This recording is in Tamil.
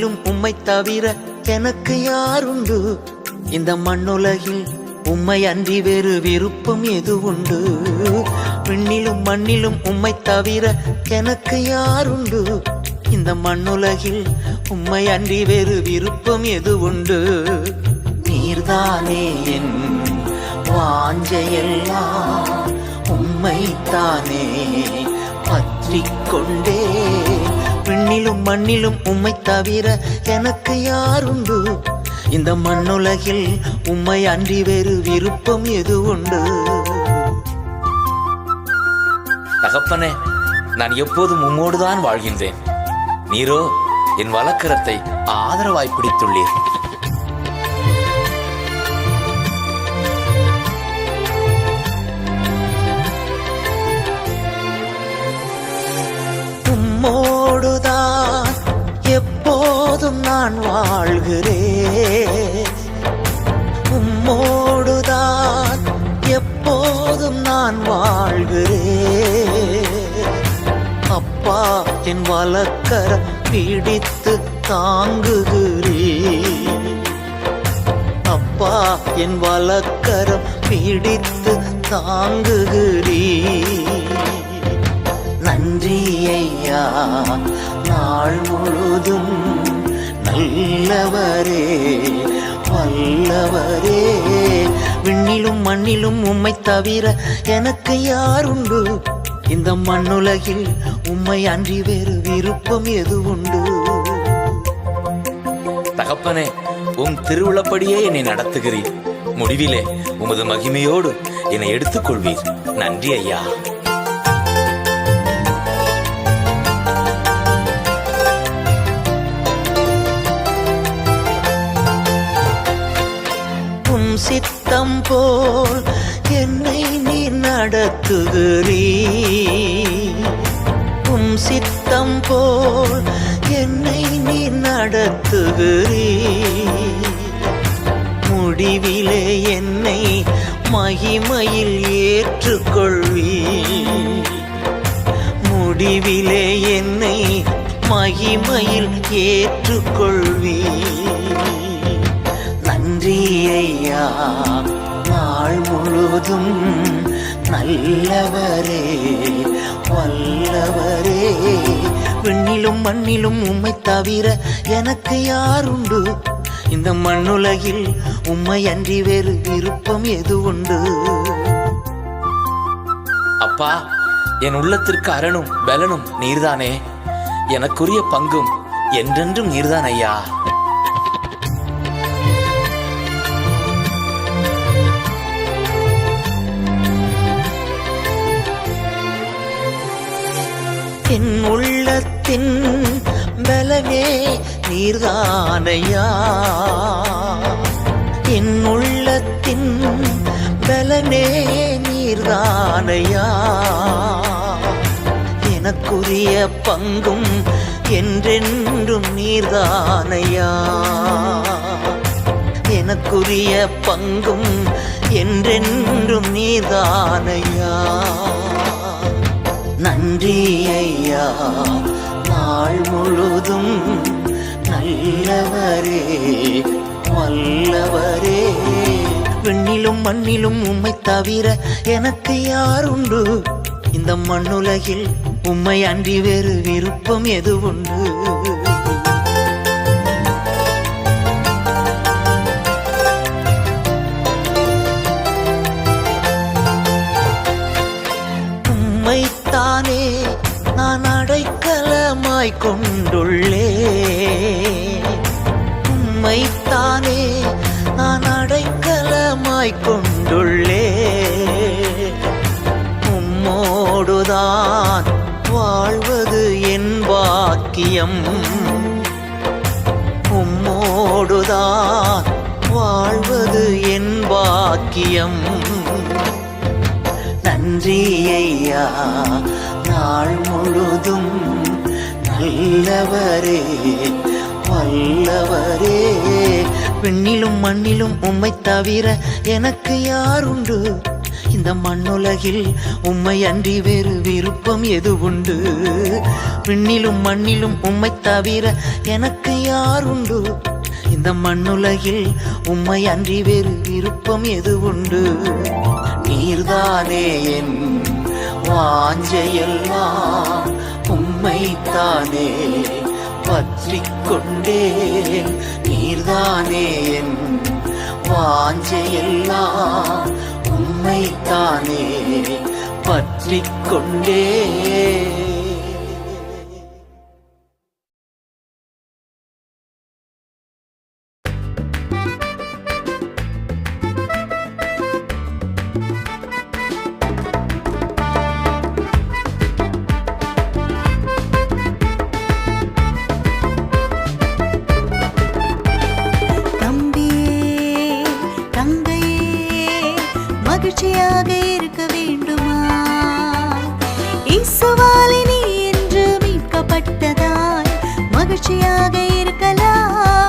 விண்ணிலும் உம்மை தவிர எனக்கு யாருண்டு? இந்த மண்ணுலகில் உம்மை அன்றி வேறு விருப்பம் எது உண்டு விண்ணிலும் மண்ணிலும் உம்மை தவிர எனக்கு யாருண்டு? இந்த மண்ணுலகில் உம்மை அன்றி வேறு விருப்பம் எது உண்டு நீர்தானே என் வாஞ்சையெல்லாம் உம்மைத்தானே பற்றிக்கொண்டே கொண்டே விண்ணிலும் மண்ணிலும் உம்மை தவிர எனக்கு யாருண்டு இந்த மண்ணுலகில் உம்மை அன்றி வேறு விருப்பம் எது உண்டு? தகப்பனே நான் எப்போதும் உம்மோடுதான் வாழ்கின்றேன். நீரோ என் வழக்கரத்தை ஆதரவாய் பிடித்துள்ளீர். உம்மோடுதான் எப்போதும் நான் வாழ்கிறேன். உம்மோடுதான். எப்போதும் நான் வாழ்கிறேன். அப்பா என் வழக்கர பிடித்து தாங்குகிறே அப்பா என் வழக்கரம் பிடித்து தாங்குகிறீ நன்றி ஐயா நாள் முழுதும் நல்லவரே வல்லவரே. விண்ணிலும் மண்ணிலும் உம்மை தவிர எனக்கு யாருண்டு? இந்த மண்ணுலகில் உம்மை அன்றி வேறு விருப்பம் எது உண்டு தகப்பனே உம் திருவிழப்படியே என்னை நடத்துகிறீர். முடிவிலே உமது மகிமையோடு என்னை எடுத்துக்கொள்வீர். நன்றி ஐயா சித்தம் போல் என்னை நீ நடத்துகிறீ உம் சித்தம் போல் என்னை நீ நடத்துகிறீ முடிவிலே என்னை மகிமையில் ஏற்றுக்கொள்வீ முடிவிலே என்னை மகிமையில் ஏற்றுக்கொள்வீ ஐயா நாள் முழுதும் நல்லவரே வல்லவரே. விண்ணிலும் மண்ணிலும் உம்மை தவிர எனக்கு யாருண்டு? இந்த மண்ணுலகில் உம்மை அன்றி வேறு விருப்பம் எது உண்டு? அப்பா என் உள்ளத்திற்கு அரணும் பலனும் நீர்தானே. எனக்குரிய பங்கும் என்றென்றும் நீர்தான் ஐயா என் உள்ளத்தின் பலமே நீர்தானையா? என் உள்ளத்தின் பலமே நீர்தானையா? எனக்குரிய பங்கும் என்றென்றும் நீர்தானையா? எனக்குரிய பங்கும் என்றென்றும் நீர்தானையா? நன்றி ஐயா. நாள் முழுதும் நல்லவரே வல்லவரே. விண்ணிலும் மண்ணிலும் உம்மை தவிர எனக்கு யார் உண்டு இந்த மண்ணுலகில் உம்மை அன்றி வேறு விருப்பம் எது உண்டு கொண்டுள்ளே உம்மைத்தானே நான் அடைக்கலமாய் கொண்டுள்ளே உம்மோடுதான் வாழ்வது என் பாக்கியம். உம்மோடுதான் வாழ்வது என் பாக்கியம். நன்றி ஐயா நாள் முழுதும் வல்லவரே வல்லவரே. பெண்ணிலும் மண்ணிலும் உம்மை தவிர எனக்கு யார் உண்டு? இந்த மண்ணுலகில் உம்மை அன்றி வேறு விருப்பம் எது உண்டு? விண்ணிலும் மண்ணிலும் உம்மை தவிர எனக்கு யார் உண்டு? இந்த மண்ணுலகில் உம்மை அன்றி வேறு விருப்பம் எது உண்டு? நீர்தானே என் வாஞ்சையெல்லாம். உம்மைத்தானே பற்றிக் கொண்டேன் நீர்தானே என் வாஞ்சையெல்லாம். உம்மைத்தானே பற்றிக் கொண்டேன் மகிழ்ச்சியாக இருக்க வேண்டுமா? இசுவாலினி என்று மீட்கப்பட்டதால் மகிழ்ச்சியாக இருக்கலாம்.